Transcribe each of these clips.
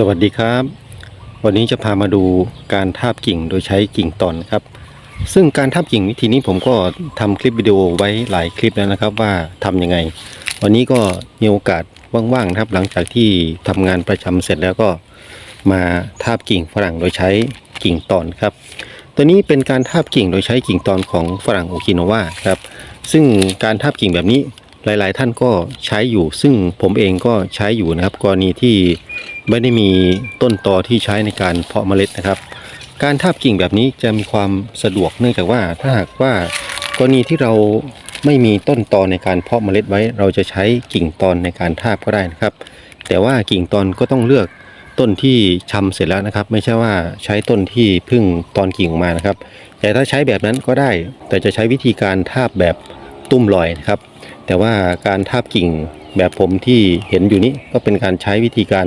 สวัสดีครับ วันนี้จะพามาดูการทาบกิ่งโดยใช้กิ่งตอนครับ ซึ่งการทาบกิ่งวิธีนี้ผมก็ทำคลิปวิดีโอไว้หลายคลิปแล้วนะครับว่าทำยังไง วันนี้ก็มีโอกาสว่างๆนะครับหลังจากที่ทำงานประจำเสร็จแล้วก็มาทาบกิ่งฝรั่งโดยใช้กิ่งตอนครับ ตัวนี้เป็นการทาบกิ่งโดยใช้กิ่งตอนของฝรั่งโอกินาวาครับซึ่งการทาบกิ่งแบบนี้หลาย ๆ ท่านก็ใช้อยู่ ซึ่งผมเองก็ใช้อยู่นะครับกรณีที่ ไม่ได้มีต้นตอที่ใช้ในการเพาะเมล็ดนะครับ การทาบกิ่งแบบนี้จะมีความสะดวกเนื่องจากว่าถ้าหากว่ากรณีที่เราไม่มีต้นตอในการเพาะเมล็ดไว้ เราจะใช้กิ่งตอนในการทาบก็ได้นะครับ แต่ว่ากิ่งตอนก็ต้องเลือกต้นที่ชำเสร็จแล้วนะครับ ไม่ใช่ว่าใช้ต้นที่เพิ่งตอนกิ่งออกมานะครับ แต่ถ้าใช้แบบนั้นก็ได้ แต่จะใช้วิธีการทาบแบบตุ้มลอยนะครับ แต่ว่าการทาบกิ่งแบบผมที่เห็นอยู่นี้ก็เป็นการใช้วิธีการ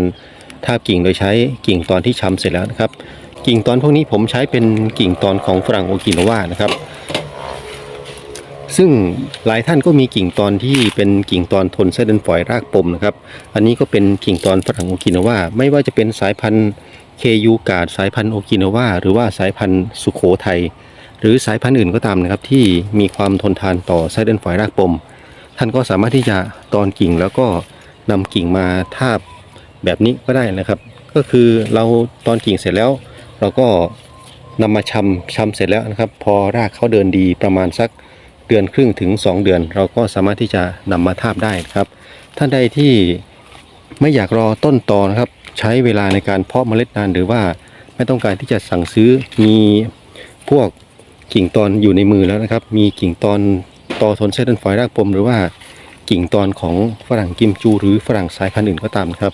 ทาบกิ่งโดยใช้กิ่งตอนที่ชำเสร็จแล้วนะครับ กิ่งตอนพวกนี้ผมใช้เป็นกิ่งตอนของฝรั่งโอกินาวานะครับ ซึ่งหลายท่านก็มีกิ่งตอนที่เป็นกิ่งตอนทนไส้เดนฝอยรากปมนะครับ อันนี้ก็เป็นกิ่งตอนฝรั่งโอกินาวาไม่ว่าจะเป็นสายพันธุ์เคยูกาดสายพันธุ์โอกินาวาหรือว่าสายพันธุ์สุโขทัยหรือสายพันธุ์อื่นก็ตามนะครับ ที่มีความทนทานต่อไส้เดนฝอยรากปม ท่านก็สามารถที่จะตอนกิ่งแล้วก็นำกิ่งมาทาบ แบบนี้ก็ได้นะครับ ก็คือเราตอนกิ่งเสร็จแล้ว เราก็นำมาชำชำเสร็จแล้วนะครับ พอรากเขาเดินดีประมาณสักเดือนครึ่งถึง 2 เดือน เราก็สามารถที่จะนำมาทาบได้นะครับ ท่านใดที่ไม่อยากรอต้นตอนะครับ ใช้เวลาในการเพาะเมล็ดนานหรือว่าไม่ต้องการที่จะสั่งซื้อมีพวกกิ่งตอนอยู่ในมือแล้วนะครับ มีกิ่งตอนตอทนเส้นฝอยรากปมหรือว่า กิ่งตอนของฝรั่งกิมจู หรือฝรั่งสายพันธุ์อื่นก็ตามครับ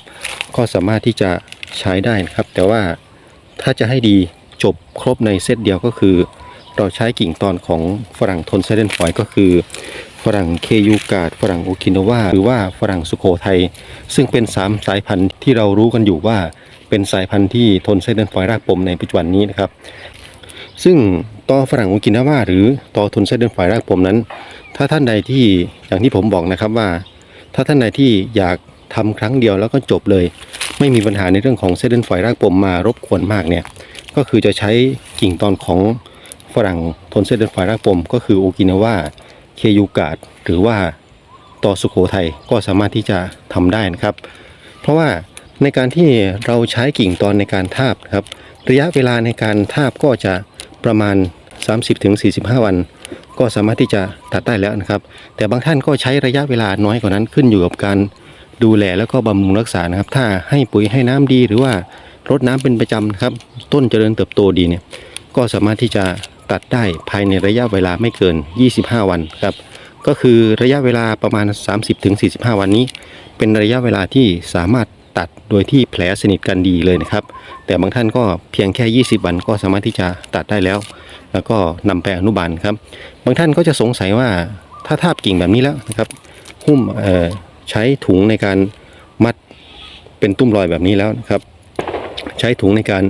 ก็สามารถที่จะใช้ได้นะครับ แต่ว่าถ้าจะให้ดีจบครบในเซตเดียวก็คือ เราใช้กิ่งตอนของฝรั่งทนไซเดนฝอยก็คือ ฝรั่งเคยูกาดฝรั่งโอกินาวาหรือว่าฝรั่งสุโขทัยซึ่งเป็น 3 สายพันธุ์ที่เรารู้กันอยู่ว่าเป็นสายพันธุ์ที่ทนไซเดนฝอยรากปมในปัจจุบันนี้นะครับ ซึ่งตอฝรั่งโอกินาวาหรือตอทนไซเดนฝอยรากปมนั้น ถ้าท่านใดที่อย่างที่ผมบอกนะครับว่า ถ้าท่านใดที่อยากทำครั้งเดียวแล้วก็จบเลย ไม่มีปัญหาในเรื่องของเส้นเลือดฝอยรากปมมารบกวนมากเนี่ยก็คือจะใช้กิ่งตอนของฝรั่งทนเส้นเลือดฝอยรากปม ก็คือโอกินาวาเคยูกาดหรือว่าต่อสุโขทัยก็สามารถที่จะทำได้นะครับ เพราะว่าในการที่เราใช้กิ่งตอนในการทาบครับ ระยะเวลาในการทาบก็จะประมาณ 30-45 วัน ก็สามารถที่จะตัดได้แล้วนะครับ แต่บางท่านก็ใช้ระยะเวลาน้อยกว่านั้นขึ้นอยู่กับการดูแลแล้วก็บำรุงรักษานะครับ ถ้าให้ปุ๋ยให้น้ำดีหรือว่ารดน้ำเป็นประจำครับ ต้นเจริญเติบโตดีเนี่ยก็สามารถที่จะตัดได้ภายในระยะเวลาไม่เกิน 25 วันครับ ก็คือระยะเวลาประมาณ 30-45 วันนี้ เป็นระยะเวลาที่สามารถตัดโดยที่แผลสนิทกันดีเลยนะครับ แต่บางท่านก็เพียงแค่ 20 วันก็สามารถที่จะตัดได้แล้ว แล้วก็นำไปอนุบาลครับ บางท่านก็จะสงสัยว่าถ้าทาบกิ่งแบบนี้แล้วนะครับ หุ้มใช้ถุงในการมัดเป็นตุ้มรอยแบบนี้แล้วนะครับ ใช้ถุงในการ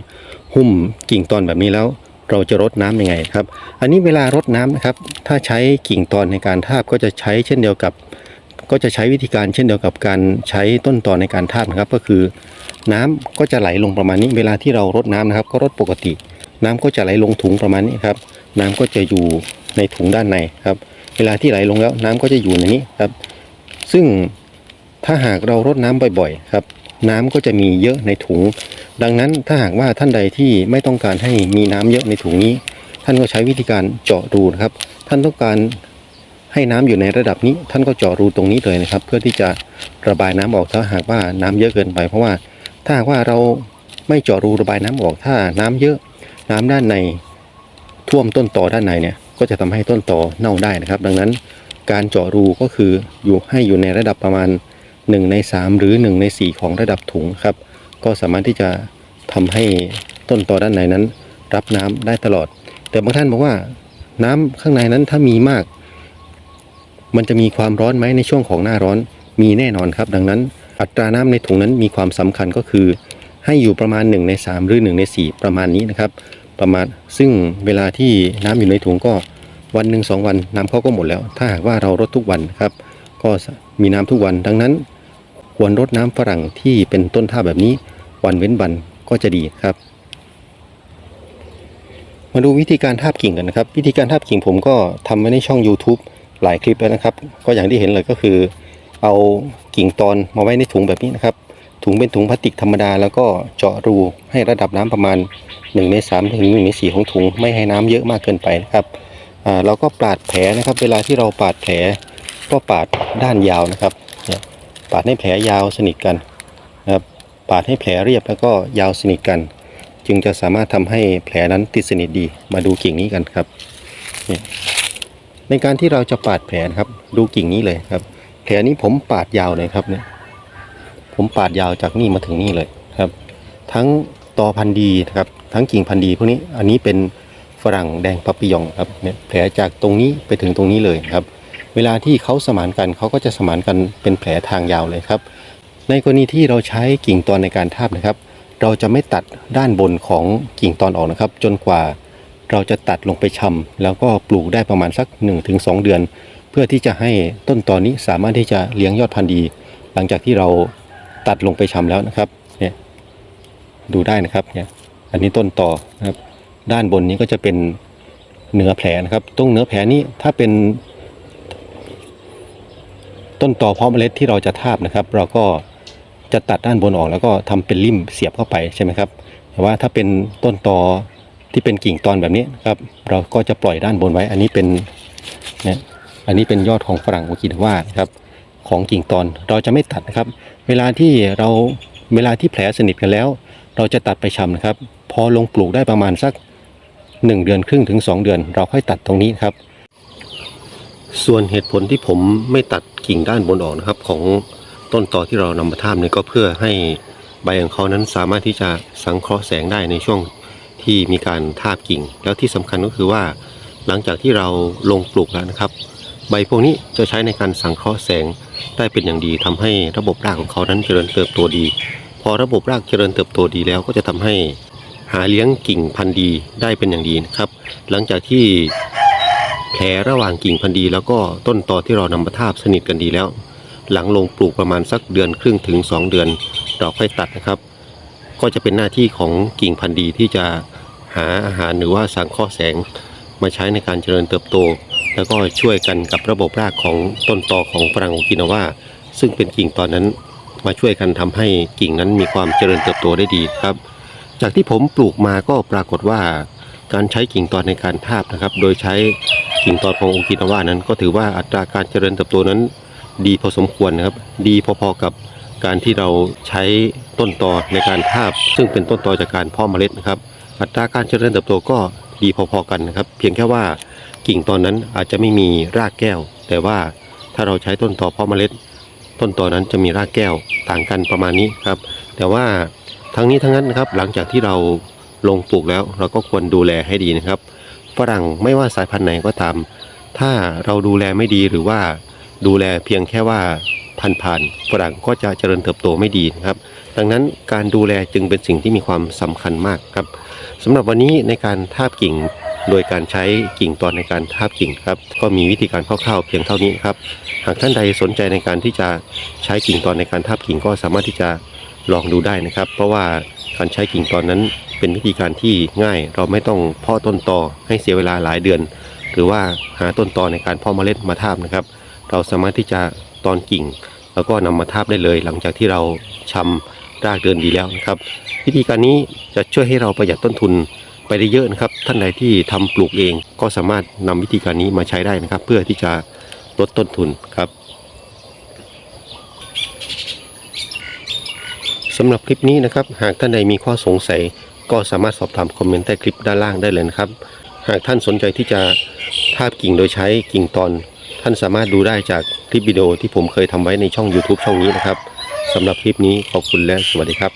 หุ้มกิ่งตอนแบบนี้แล้ว เราจะรดน้ำยังไงครับ อันนี้เวลารดน้ำนะครับ ถ้าใช้กิ่งตอนในการทาบก็จะใช้เช่นเดียวกับ ก็จะใช้วิธีการเช่นเดียวกับการใช้ต้นตอนในการทาบนะครับ ก็คือน้ำก็จะไหลลงประมาณนี้ เวลาที่เรารดน้ำนะครับ ก็รดปกติ น้ำก็จะไหลลงถุงประมาณนี้ครับ น้ำก็จะอยู่ในถุงด้านในครับ เวลาที่ไหลลงแล้วน้ำก็จะอยู่ในนี้ครับ ซึ่งถ้าหากเรารดน้ำบ่อยๆ ครับ น้ำก็จะมีเยอะในถุง ดังนั้นถ้าหากว่าท่านใดที่ไม่ต้องการให้มีน้ำเยอะในถุงนี้ ท่านก็ใช้วิธีการเจาะรูนะครับ ท่านต้องการให้น้ำอยู่ในระดับนี้ ท่านก็เจาะรูตรงนี้เลยนะครับ เพื่อที่จะระบายน้ำออกถ้าหากว่าน้ำเยอะเกินไป เพราะว่าถ้าหากว่าเราไม่เจาะรูระบายน้ำออกถ้าน้ำเยอะ น้ำด้านในท่วมต้นตอด้านในเนี่ยก็จะทำให้ต้นตอเน่าได้นะครับ ดังนั้นการเจาะรูก็คืออยู่ให้อยู่ในระดับประมาณ 1 ใน 3 หรือ 1 ใน 4 ของระดับถุงครับ ก็สามารถที่จะทำให้ต้นตอด้านในนั้น รับน้ำได้ตลอด แต่บางท่านบอกว่าน้ำข้างในนั้นถ้ามีมาก มันจะมีความร้อนไหมในช่วงของหน้าร้อนมีแน่นอนครับ ดังนั้นอัตราน้ำในถุงนั้นมีความสำคัญก็คือ ให้อยู่ประมาณ 1 ใน 3 หรือ 1 ใน 4 ประมาณนี้นะครับ ประมาณซึ่งเวลาที่น้ำอยู่ในถุงก็วันหนึ่งสองวันน้ำเขาก็หมดแล้ว ถ้าหากว่าเรารดทุกวันครับ ก็มีน้ำทุกวันดังนั้น ควรรดน้ำฝรั่งที่เป็นต้นท่าแบบนี้วันเว้นวันก็จะดีครับ มาดูวิธีการทาบกิ่งกันนะครับ วิธีการทาบกิ่งผมก็ทำไว้ในช่อง YouTube หลายคลิปแล้วนะครับ ก็อย่างที่เห็นเลยก็คือ เอากิ่งตอนมาไว้ในถุงแบบนี้นะครับ ถุงเป็นถุงพลาสติกธรรมดาแล้วก็เจาะรูให้ระดับน้ำประมาณ1ใน3ถึง1ใน4ของถุงไม่ให้น้ำเยอะมากเกินไปนะครับเราก็ปาดแผลนะครับ เวลาที่เราปาดแผลก็ปาดด้านยาวนะครับปาดให้แผลยาวสนิทกันนะครับปาดให้แผลเรียบแล้วก็ยาวสนิทกัน จึงจะสามารถทำให้แผลนั้นติดสนิทดีมาดูกิ่งนี้กันครับในการที่เราจะปาดแผลนะครับดูกิ่งนี้เลยครับ แผลนี้ผมปาดยาวเลยครับเนี่ย ผมปาดยาวจากนี่มาถึงนี่เลยครับ ทั้งตอพันธุ์ดีนะครับทั้งกิ่งพันธุ์ดีพวกนี้อันนี้เป็นฝรั่งแดงปาปิยองครับเนี่ยแผลจากตรงนี้ไปถึงตรงนี้เลยครับ เวลาที่เขาสมานกันเขาก็จะสมานกันเป็นแผลทางยาวเลยครับ ในกรณีที่เราใช้กิ่งตอนในการทาบนะครับ เราจะไม่ตัดด้านบนของกิ่งตอนออกนะครับ จนกว่าเราจะตัดลงไปชำแล้วก็ปลูกได้ประมาณสัก 1-2 เดือน เพื่อที่จะให้ต้นตอนนี้สามารถที่จะเลี้ยงยอดพันธุ์ดี หลังจากที่เรา ตัดลงไปชำแล้วนะครับ เนี่ย ดูได้นะครับ เนี่ย อันนี้ต้นต่อนะครับ ด้านบนนี้ก็จะเป็นเนื้อแผลนะครับ ตรงเนื้อแผลนี้ถ้าเป็น ต้นต่อเพาะเมล็ดที่เราจะทาบนะครับ เราก็จะตัดด้านบนออกแล้วก็ทำเป็นริมเสียบเข้าไปใช่ไหมครับ แต่ว่าถ้าเป็นต้นตอที่เป็นกิ่งตอนแบบนี้นะครับ เราก็จะปล่อยด้านบนไว้ อันนี้เป็นเนี่ยอันนี้เป็นยอดของฝรั่งโอกินาวานะครับ ของกิ่งตอนเราจะไม่ตัดนะครับ เวลาที่เราเวลาที่แผลสนิทกันแล้ว เราจะตัดไปชำนะครับ พอลงปลูกได้ประมาณสัก 1 เดือนครึ่งถึง 2 เดือน เราค่อยตัดตรงนี้ครับ ส่วนเหตุผลที่ผมไม่ตัดกิ่งด้านบนออกนะครับ ของต้นตอที่เรานำมาทาบเนี่ยก็เพื่อให้ใบของเขานั้นสามารถที่จะสังเคราะห์แสงได้ในช่วงที่มีการทาบกิ่ง แล้วที่สำคัญก็คือว่าหลังจากที่เราลงปลูกแล้วนะครับ ใบพวกนี้จะใช้ในการสังเคราะห์แสงได้เป็นอย่างดีทำให้ระบบรากของเขานั้นเจริญเติบโตดี พอระบบรากเจริญเติบโตดีแล้วก็จะทำให้หาเลี้ยงกิ่งพันธุ์ดีได้เป็นอย่างดีนะครับ หลังจากที่แผลระหว่างกิ่งพันธุ์ดี แล้วก็ต้นตอที่เรานำมาทาบสนิทกันดีแล้ว หลังลงปลูกประมาณสักเดือนครึ่งถึง 2 เดือนเราค่อยตัดนะครับ ก็จะเป็นหน้าที่ของกิ่งพันธุ์ดีที่จะหาอาหารหรือว่าสังเคราะห์แสงมาใช้ในการเจริญเติบโต แล้วก็ช่วยกันกับระบบรากของต้นตอของฝรั่งโอกินาว่า ซึ่งเป็นกิ่งตอนนั้นมาช่วยกันทำให้กิ่งนั้นมีความเจริญเติบโตได้ดีครับ จากที่ผมปลูกมาก็ปรากฏว่า การใช้กิ่งตอนในการทาบนะครับ โดยใช้กิ่งตอนของโอกินาว่านั้น ก็ถือว่าอัตราการเจริญเติบโตนั้น ดีพอสมควรนะครับ ดีพอๆกับการที่เราใช้ต้นตอในการทาบ ซึ่งเป็นต้นตอจากการเพาะเมล็ดนะครับ อัตราการเจริญเติบโตก็ดีพอๆกันนะครับ เพียงแค่ว่า กิ่งตอนนั้นอาจจะไม่มีรากแก้ว แต่ว่าถ้าเราใช้ต้นตอเพาะเมล็ด ต้นตอนั้นจะมีรากแก้วต่างกันประมาณนี้ครับ แต่ว่าทั้งนี้ทั้งนั้นนะครับหลังจากที่เราลงปลูกแล้วเราก็ควรดูแลให้ดีนะครับฝรั่งไม่ว่าสายพันธุ์ไหนก็ตาม ถ้าเราดูแลไม่ดีหรือว่าดูแลเพียงแค่ว่าพันผ่านๆฝรั่งก็จะเจริญเติบโตไม่ดีนะครับ ดังนั้นการดูแลจึงเป็นสิ่งที่มีความสำคัญมากครับสำหรับวันนี้ในการทาบกิ่ง โดยการใช้กิ่งตอนในการทาบกิ่งครับ ก็มีวิธีการคร่าวๆเพียงเท่านี้ครับ หากท่านใดสนใจในการที่จะใช้กิ่งตอนในการทาบกิ่งก็สามารถที่จะลองดูได้นะครับ เพราะว่าการใช้กิ่งตอนนั้นเป็นวิธีการที่ง่าย เราไม่ต้องเพาะต้นตอให้เสียเวลาหลายเดือน หรือว่าหาต้นตอในการเพาะเมล็ดมาทาบนะครับ เราสามารถที่จะตอนกิ่ง แล้วก็นำมาทาบได้เลย หลังจากที่เราชำรากเดินดีแล้วนะครับ วิธีการนี้จะช่วยให้เราประหยัดต้นทุน ไปได้เยอะนะครับ ท่านใดที่ทำปลูกเองก็สามารถนำวิธีการนี้มาใช้ได้นะครับ เพื่อที่จะลดต้นทุนครับสำหรับคลิปนี้นะครับ หากท่านใดมีข้อสงสัย ก็สามารถสอบถามคอมเมนต์ใต้คลิปด้านล่างได้เลยนะครับ หากท่านสนใจที่จะทาบกิ่งโดยใช้กิ่งตอน ท่านสามารถดูได้จากคลิปวิดีโอที่ผมเคยทำไว้ในช่อง YouTube ช่องนี้นะครับสำหรับคลิปนี้ขอบคุณและสวัสดีครับ